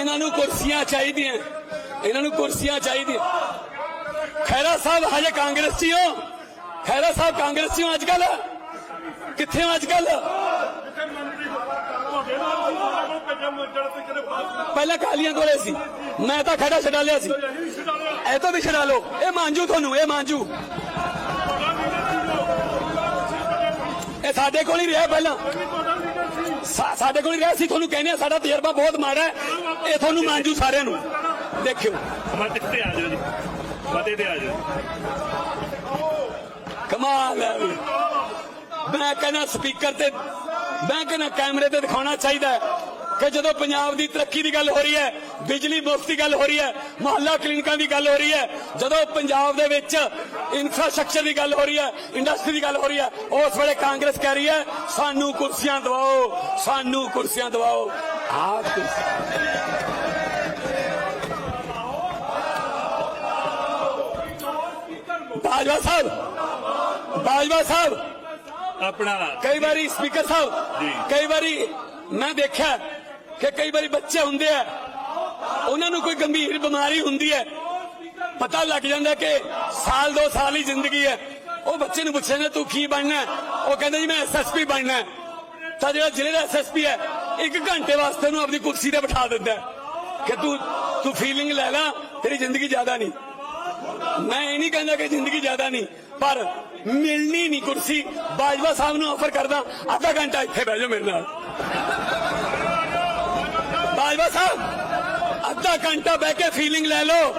ਇਹਨਾਂ ਨੂੰ ਕੁਰਸੀਆਂ ਚਾਹੀਦੀਆਂ। ਇਹਨਾਂ ਨੂੰ ਕੁਰਸੀਆਂ ਚਾਹੀਦੀਆਂ। ਖੈਰਾ ਸਾਹਿਬ ਹਜੇ ਕਾਂਗਰਸੀ ਹੋ ਖੈਰਾ ਸਾਹਿਬ, ਕਾਂਗਰਸੀ ਹੋ ਅੱਜ ਕੱਲ ਕਿੱਥੇ ਹੋ ਅੱਜ ਕੱਲ ਪਹਿਲਾਂ ਕਾਲੀਆਂ ਕੋਲੇ ਸੀ। ਮੈਂ ਤਾਂ ਖੜਾ ਛਡਾ ਲਿਆ ਸੀ। ਇਹ ਤੋਂ ਵੀ ਛਡਾ ਲਓ। ਇਹ ਮਾਂਜੂ ਤੁਹਾਨੂੰ, ਇਹ ਮਾਂਜੂ। ਇਹ ਸਾਡੇ ਕੋਲ ਹੀ ਰਿਹਾ ਪਹਿਲਾਂ। ਸਾਡੇ ਕੋਲ ਰਿਹਾ ਸੀ ਤੁਹਾਨੂੰ ਕਹਿੰਦੇ ਆ ਸਾਡਾ ਤਜਰਬਾ ਬਹੁਤ ਮਾੜਾ ਹੈ। ਇਹ ਤੁਹਾਨੂੰ ਮਾਂਜੂ ਸਾਰਿਆਂ ਨੂੰ। ਦੇਖਿਓ। ਮਤੇ ਤੇ ਆ ਜਾਓ ਜੀ। ਮਤੇ ਤੇ ਆ ਜਾਓ। ਕਮਾਲ ਹੈ। ਮੈਂ ਕਹਿੰਦਾ ਸਪੀਕਰ ਤੇ ਮੈਂ ਕਹਿੰਦਾ ਕੈਮਰੇ ਤੇ ਦਿਖਾਉਣਾ ਚਾਹੀਦਾ ਕਿ ਜਦੋਂ ਪੰਜਾਬ ਦੀ ਤਰੱਕੀ ਦੀ ਗੱਲ ਹੋ ਰਹੀ ਹੈ ਬਿਜਲੀ ਮੁਫਤ ਦੀ ਗੱਲ ਹੋ ਰਹੀ ਹੈ ਮੁਹੱਲਾ ਕਲੀਨਿਕਾਂ ਦੀ ਗੱਲ ਹੋ ਰਹੀ ਹੈ ਜਦੋਂ ਪੰਜਾਬ ਦੇ ਵਿੱਚ ਇਨਫਰਾਸਟ੍ਰਕਚਰ ਦੀ ਗੱਲ ਹੋ ਰਹੀ ਹੈ ਇੰਡਸਟਰੀ ਦੀ ਗੱਲ ਹੋ ਰਹੀ ਹੈ ਉਸ ਵੇਲੇ ਕਾਂਗਰਸ ਕਹਿ ਰਹੀ ਹੈ ਸਾਨੂੰ ਕੁਰਸੀਆਂ ਦਿਵਾਓ ਸਾਨੂੰ ਕੁਰਸੀਆਂ ਦਿਵਾਓ ਆਹ ਬਾਜਵਾ ਸਾਹਿਬ ਬਾਜਵਾ ਸਾਹਿਬ। ਆਪਣਾ ਕਈ ਵਾਰੀ ਸਪੀਕਰ ਸਾਹਿਬ ਜੀ। ਕਈ ਵਾਰੀ ਮੈਂ ਦੇਖਿਆ ਕਿ ਕਈ ਵਾਰੀ ਬੱਚੇ ਹੁੰਦੇ ਆ, ਉਹਨਾਂ ਨੂੰ ਕੋਈ ਗੰਭੀਰ ਬਿਮਾਰੀ ਹੁੰਦੀ ਹੈ, ਪਤਾ ਲੱਗ ਜਾਂਦਾ ਕਿ ਸਾਲ ਦੋ ਸਾਲ ਹੀ ਜ਼ਿੰਦਗੀ ਹੈ। ਉਹ ਬੱਚੇ ਨੂੰ ਪੁੱਛਦੇ ਨੇ ਤੂੰ ਕੀ ਬਣਨਾ ਉਹ ਕਹਿੰਦਾ, ਜੀ, ਮੈਂ ਐਸਐਸਪੀ ਬਣਨਾ ਹੈ। ਤਾਂ ਜਿਹੜਾ ਜ਼ਿਲ੍ਹੇ ਦਾ ਐਸਐਸਪੀ ਹੈ, ਇੱਕ ਘੰਟੇ ਵਾਸਤੇ ਉਹਨੂੰ ਆਪਣੀ ਕੁਰਸੀ ਤੇ ਬਿਠਾ ਦਿੰਦਾ ਕਿ ਤੂੰ ਤੂੰ ਫੀਲਿੰਗ ਲੈ ਲੈ, ਤੇਰੀ ਜ਼ਿੰਦਗੀ ਜ਼ਿਆਦਾ ਨਹੀਂ। ਮੈਂ ਇਹ ਨਹੀਂ ਕਹਿੰਦਾ ਕਿ ਜ਼ਿੰਦਗੀ ਜ਼ਿਆਦਾ ਨਹੀਂ, ਪਰ ਮਿਲਣੀ ਨਹੀਂ ਕੁਰਸੀ। ਬਾਜਵਾ ਸਾਹਿਬ ਨੂੰ ਆਫਰ ਕਰਦਾ, ਅੱਧਾ ਘੰਟਾ ਇੱਥੇ ਬਹਿ ਜਾਓ ਮੇਰੇ ਨਾਲ। ਬਾਜਵਾ ਸਾਹਿਬ ਅੱਧਾ ਘੰਟਾ ਬਹਿ ਕੇ ਫੀਲਿੰਗ ਲੈ ਲਓ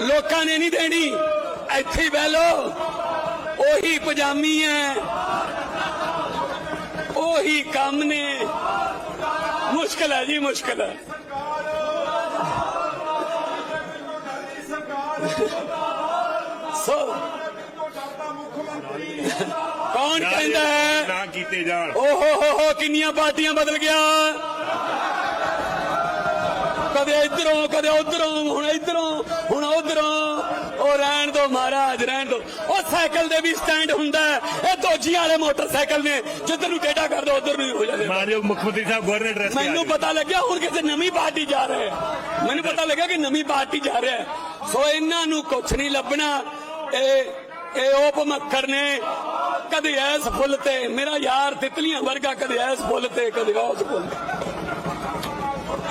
ਲੋਕਾਂ ਨੇ ਨਹੀਂ ਦੇਣੀ ਇੱਥੇ ਹੀ ਬਹਿ ਲਓ ਉਹੀ ਪਜਾਮੀ ਹੈ ਉਹੀ ਕੰਮ ਨੇ ਮੁਸ਼ਕਲ ਹੈ ਜੀ ਮੁਸ਼ਕਲ ਹੈ ਸੋ ਕੌਣ ਕਹਿੰਦਾ ਹੈ ਨਾ ਕੀਤੇ ਜਾਣ ਓਹੋ ਹੋ ਹੋ ਕਿੰਨੀਆਂ ਪਾਰਟੀਆਂ ਬਦਲ ਗਿਆ ਕਦੇ ਇਧਰੋਂ ਕਦੇ ਉਧਰੋਂ ਹੁਣ ਇਧਰੋਂ ਹੁਣ ਉਧਰੋਂ ਉਹ ਰਹਿਣ ਦੋ ਮਹਾਰਾਜ ਰਹਿਣ ਦੋ ਉਹ ਸਾਈਕਲ ਦੇ ਵੀ ਸਟੈਂਡ ਹੁੰਦਾ ਹੈ। ਇਹ ਦੋਜੀਆਂ ਵਾਲੇ ਮੋਟਰਸਾਈਕਲ ਨੇ ਜਿੱਧਰ ਨੂੰ ਟੇਢਾ ਕਰ ਦੋ ਉਧਰ ਨੂੰ ਹੀ ਜਾਂਦੇ ਮਾਨਯੋਗ ਮੁੱਖ ਮੰਤਰੀ ਸਾਹਿਬ ਗਵਰਨਰ ਐਡਰੈਸ ਮੈਨੂੰ। ਪਤਾ ਲੱਗਿਆ ਹੁਣ ਕਿਸੇ ਨਵੀਂ ਪਾਰਟੀ ਜਾ ਰਹੇ ਮੈਨੂੰ ਪਤਾ ਲੱਗਿਆ ਕਿ ਨਵੀਂ ਪਾਰਟੀ ਜਾ ਰਿਹਾ। ਸੋ ਇਹਨਾਂ ਨੂੰ ਕੁਛ ਨਹੀਂ ਲੱਭਣਾ ਇਹ ਇਹ ਉਪ ਮੱਖਰ ਨੇ ਕਦੇ ਐਸ ਫੁੱਲ ਤੇ ਮੇਰਾ ਯਾਰ ਤਿਤਲੀਆਂ ਵਰਗਾ ਕਦੇ ਐਸ ਫੁੱਲ ਤੇ ਕਦੇ ਉਸ ਫੁੱਲ ਤੇ।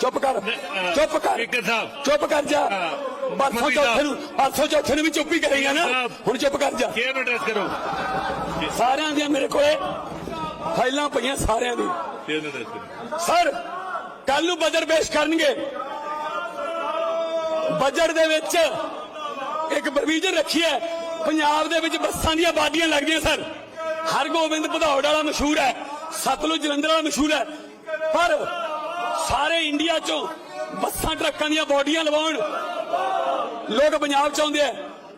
ਚੁੱਪ ਕਰ ਚੁੱਪ ਕਰ ਸਾਹਿਬ। ਚੁੱਪ ਕਰ ਜਾ। ਪਰਸੋਂ ਚੌਥੇ। ਨੂੰ ਪਰਸੋਂ ਚੌਥੇ ਨੂੰ ਵੀ ਚੁੱਪ ਹੀ ਕਰੇਗਾ ਨਾ। ਹੁਣ ਚੁੱਪ ਕਰ ਜਾ। ਚੇਅਰ ਨੂੰ ਐਡਰੈਸ ਕਰੋ। ਸਾਰਿਆਂ ਦੀਆਂ ਮੇਰੇ ਕੋਲੇ ਫਾਈਲਾਂ ਪਈਆਂ ਸਾਰਿਆਂ ਦੀ। ਐਡਰੈਸ ਕਰੋ। ਸਰ ਕੱਲ ਨੂੰ ਬਜਟ ਪੇਸ਼ ਕਰਨਗੇ। ਬਜਟ ਦੇ ਵਿੱਚ ਇੱਕ ਪ੍ਰੋਵੀਜ਼ਨ ਰੱਖੀ ਹੈ। ਪੰਜਾਬ ਦੇ ਵਿੱਚ ਬੱਸਾਂ ਦੀਆਂ ਬਾਡੀਆਂ ਲੱਗਦੀਆਂ ਸਰ। ਹਰਗੋਬਿੰਦ ਭਦੌੜ ਵਾਲਾ ਮਸ਼ਹੂਰ ਹੈ। ਸਤਲੁਜ ਜਲੰਧਰ ਵਾਲਾ ਮਸ਼ਹੂਰ ਹੈ। ਪਰ ਸਾਰੇ ਇੰਡੀਆ ਚੋਂ ਬੱਸਾਂ, ਟਰੱਕਾਂ ਦੀਆਂ ਬੋਡੀਆਂ ਲਵਾਉਣ। ਲੋਕ ਪੰਜਾਬ ਚ ਆਉਂਦੇ ਆ।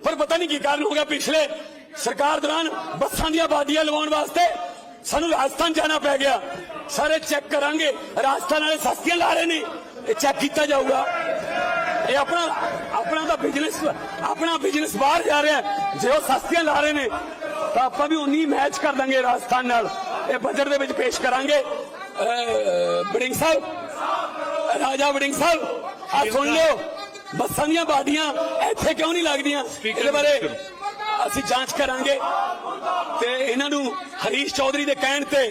ਪਰ ਪਤਾ ਨਹੀਂ ਕੀ ਕਾਰਨ ਹੋ ਗਿਆ ਪਿਛਲੇ ਸਰਕਾਰ ਦੌਰਾਨ ਬੱਸਾਂ ਦੀਆਂ ਬਾਡੀਆਂ ਲਵਾਉਣ ਵਾਸਤੇ ਸਾਨੂੰ ਰਾਜਸਥਾਨ ਜਾਣਾ ਪੈ ਗਿਆ। ਸਾਰੇ ਚੈੱਕ ਕਰਾਂਗੇ। ਰਾਜਸਥਾਨ ਵਾਲੇ ਸਸਤੀਆਂ ਲਾ ਰਹੇ ਨੇ। ਇਹ ਚੈੱਕ ਕੀਤਾ ਜਾਊਗਾ। ਇਹ ਆਪਣਾ ਆਪਣਾ ਤਾਂ ਬਿਜ਼ਨਸ ਆਪਣਾ ਬਿਜ਼ਨਸ ਬਾਹਰ ਜਾ ਰਿਹਾ। ਜੇ ਉਹ ਸਸਤੀਆਂ ਲਾ ਰਹੇ ਨੇ, ਤਾਂ ਆਪਾਂ ਵੀ ਉਨੀ ਮੈਚ ਕਰ ਦਾਂਗੇ ਰਾਜਸਥਾਨ ਨਾਲ। ਇਹ ਬਜਟ ਦੇ ਵਿੱਚ ਪੇਸ਼ ਕਰਾਂਗੇ। ਬੜਿੰਗ ਸਾਹਿਬ ਰਾਜਾ ਵੜਿੰਗ ਸਾਹਿਬ ਆ ਸੁਣ ਲਿਓ। ਬੱਸਾਂ ਦੀਆਂ ਬਾਡੀਆਂ ਇੱਥੇ ਕਿਉਂ ਨਹੀਂ ਲੱਗਦੀਆਂ? ਇਹਦੇ ਬਾਰੇ ਅਸੀਂ ਜਾਂਚ ਕਰਾਂਗੇ। ਤੇ ਇਹਨਾਂ ਨੂੰ ਹਰੀਸ਼ ਚੌਧਰੀ ਦੇ ਕਹਿਣ ਤੇ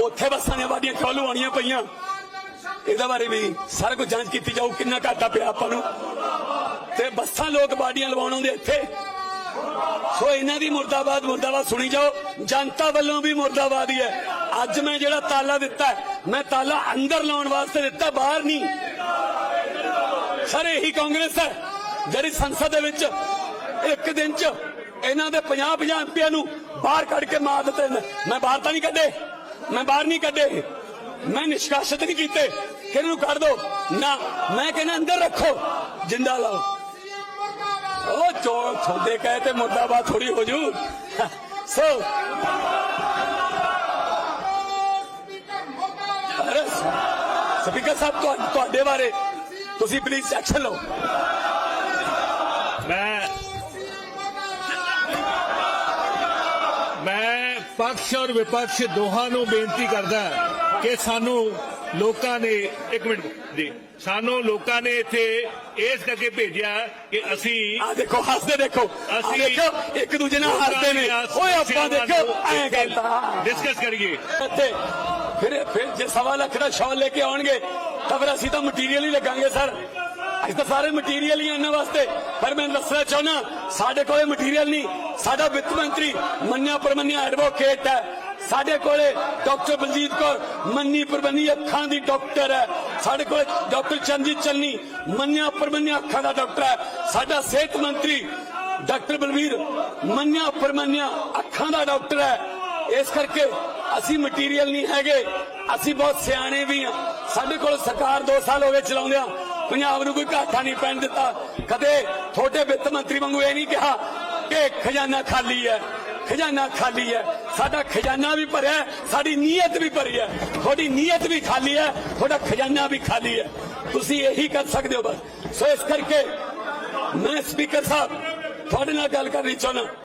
ਉੱਥੇ ਬੱਸਾਂ ਦੀਆਂ ਬਾਡੀਆਂ ਕਿਉਂ ਲਵਾਉਣੀਆਂ ਪਈਆਂ? ਇਹਦੇ ਬਾਰੇ ਵੀ ਸਾਰਾ ਕੁਝ ਜਾਂਚ ਕੀਤੀ ਜਾਊ ਕਿੰਨਾ ਘਾਟਾ ਪਿਆ ਆਪਾਂ ਨੂੰ। ਤੇ ਬੱਸਾਂ ਲੋਕ ਬਾਡੀਆਂ ਲਵਾਉਣ ਆਉਂਦੇ ਇੱਥੇ। ਸੋ ਇਹਨਾਂ ਦੀ ਮੁਰਦਾਬਾਦ ਮੁਰਦਾਬਾਦ ਸੁਣੀ ਜਾਓ। ਜਨਤਾ ਵੱਲੋਂ ਵੀ ਮੁਰਦਾਬਾਦ ਹੀ ਹੈ। ਅੱਜ ਮੈਂ ਜਿਹੜਾ ਤਾਲਾ ਦਿੱਤਾ ਹੈ, ਮੈਂ ਤਾਲਾ ਅੰਦਰ ਲਾਉਣ ਵਾਸਤੇ ਦਿੱਤਾ, ਬਾਹਰ ਨਹੀਂ। ਸਰ ਇਹੀ ਕਾਂਗਰਸ ਹੈ। ਜਿਹੜੀ ਸੰਸਦ ਦੇ ਵਿੱਚ ਇੱਕ ਦਿਨ ਚ ਇਹਨਾਂ ਦੇ 50 50 ਐਮਪੀਆਂ ਨੂੰ ਬਾਹਰ ਕੱਢ ਕੇ ਮਾਰ ਦਿੱਤੇ ਨੇ। ਮੈਂ ਬਾਹਰ ਤਾਂ ਨਹੀਂ ਕੱਢੇ। ਮੈਂ ਬਾਹਰ ਨਹੀਂ ਕੱਢੇ। ਮੈਂ ਨਿਸ਼ਕਾਸਿਤ ਨਹੀਂ ਕੀਤੇ ਕਿ ਇਹਨੂੰ ਕੱਢ ਦੋ। ਨਾ, ਮੈਂ ਕਹਿੰਦਾ ਅੰਦਰ ਰੱਖੋ। ਜਿੰਦਾ ਲਾਓ। ਉਹ ਚੋਰ ਤੁਹਾਡੇ ਕਹੇ ਤੇ ਮੁਰਦਾਬਾਦ ਥੋੜੀ ਹੋ ਜੂ। ਸੋ ਸਪੀਕਰ ਸਾਹਿਬ ਤੁਹਾ- ਤੁਹਾਡੇ ਬਾਰੇ ਤੁਸੀਂ ਪਲੀਜ਼ ਐਕਸ਼ਨ ਲਓ। ਮੈਂ ਮੈਂ ਪਕਸ਼ ਔਰ ਵਿਪਕਸ਼ ਦੋਹਾਂ ਨੂੰ ਬੇਨਤੀ ਕਰਦਾ ਕਿ ਸਾਨੂੰ ਲੋਕਾਂ ਨੇ ਇੱਕ ਮਿੰਟ ਜੀ ਸਾਨੂੰ ਲੋਕਾਂ ਨੇ ਇੱਥੇ ਇਸ ਕਰਕੇ ਭੇਜਿਆ ਕਿ ਅਸੀਂ ਆ ਦੇਖੋ ਹੱਸਦੇ ਦੇਖੋ। ਅਸੀਂ ਦੇਖੋ ਇੱਕ ਦੂਜੇ ਨਾਲ ਹੱਸਦੇ ਨੇ। ਓਏ ਆਪਾਂ ਦੇਖੋ ਐ ਕਰਤਾ ਡਿਸਕਸ ਕਰੀਏ। ਇੱਥੇ ਫਿਰ ਫਿਰ ਜੇ ਸਵਾ ਲੱਖ ਦਾ ਸ਼ਾਲ ਲੈ ਕੇ ਆਉਣਗੇ ਤਾਂ ਫਿਰ ਅਸੀਂ ਤਾਂ ਮਟੀਰੀਅਲ ਹੀ ਲੱਗਾਂਗੇ ਸਰ ਅਸੀਂ ਤਾਂ ਸਾਰੇ ਮਟੀਰੀਅਲ ਹੀ ਇਹਨਾਂ ਵਾਸਤੇ ਪਰ ਮੈਂ ਦੱਸਣਾ ਚਾਹੁੰਦਾ ਸਾਡੇ ਕੋਲੇ ਮਟੀਰੀਅਲ ਨਹੀਂ ਸਾਡਾ ਵਿੱਤ ਮੰਤਰੀ ਮੰਨਿਆ ਪਰਮੰਨਿਆ ਐਡਵੋਕੇਟ ਹੈ ਸਾਡੇ ਕੋਲੇ ਡਾਕਟਰ ਬਲਜੀਤ ਕੌਰ ਮੰਨੀ ਪਰਮੰਨੀ ਅੱਖਾਂ ਦੀ ਡਾਕਟਰ ਹੈ ਸਾਡੇ ਕੋਲੇ ਡਾਕਟਰ ਚੰਦਜੀਤ ਚੰਨੀ ਮੰਨਿਆ ਪਰਮੰਨਿਆ ਅੱਖਾਂ ਦਾ ਡਾਕਟਰ ਹੈ ਸਾਡਾ ਸਿਹਤ ਮੰਤਰੀ ਡਾਕਟਰ ਬਲਵੀਰ ਮੰਨਿਆ ਪਰਮੰਨਿਆ ਅੱਖਾਂ ਦਾ ਡਾਕਟਰ ਹੈ ਇਸ ਕਰਕੇ ਅਸੀਂ ਮਟੀਰੀਅਲ ਨਹੀਂ ਹੈਗੇ। ਅਸੀਂ ਬਹੁਤ ਸਿਆਣੇ ਵੀ ਹਾਂ। ਸਾਡੇ ਕੋਲ ਸਰਕਾਰ 2 ਸਾਲ ਹੋ ਗਏ ਚਲਾਉਂਦਿਆਂ ਪੰਜਾਬ ਨੂੰ ਕੋਈ ਘਾਟਾ ਨਹੀਂ ਪੈਣ ਦਿੱਤਾ। ਕਦੇ ਤੁਹਾਡੇ ਵਿੱਤ ਮੰਤਰੀ ਵਾਂਗੂ ਇਹ ਨਹੀਂ ਕਿਹਾ ਕਿ ਖਜ਼ਾਨਾ ਖਾਲੀ ਹੈ। ਖਜ਼ਾਨਾ ਖਾਲੀ ਹੈ। ਸਾਡਾ ਖਜ਼ਾਨਾ ਵੀ ਭਰਿਆ ਸਾਡੀ ਨੀਅਤ ਵੀ ਭਰੀ ਹੈ। ਤੁਹਾਡੀ ਨੀਅਤ ਵੀ ਖਾਲੀ ਹੈ। ਤੁਹਾਡਾ ਖਜ਼ਾਨਾ ਵੀ ਖਾਲੀ ਹੈ। ਤੁਸੀਂ ਇਹੀ ਕਰ ਸਕਦੇ ਹੋ ਬਸ। ਸੋ ਇਸ ਕਰਕੇ ਮੈਂ ਸਪੀਕਰ ਸਾਹਿਬ ਤੁਹਾਡੇ ਨਾਲ ਗੱਲ ਕਰਨੀ ਚਾਹੁੰਦਾ।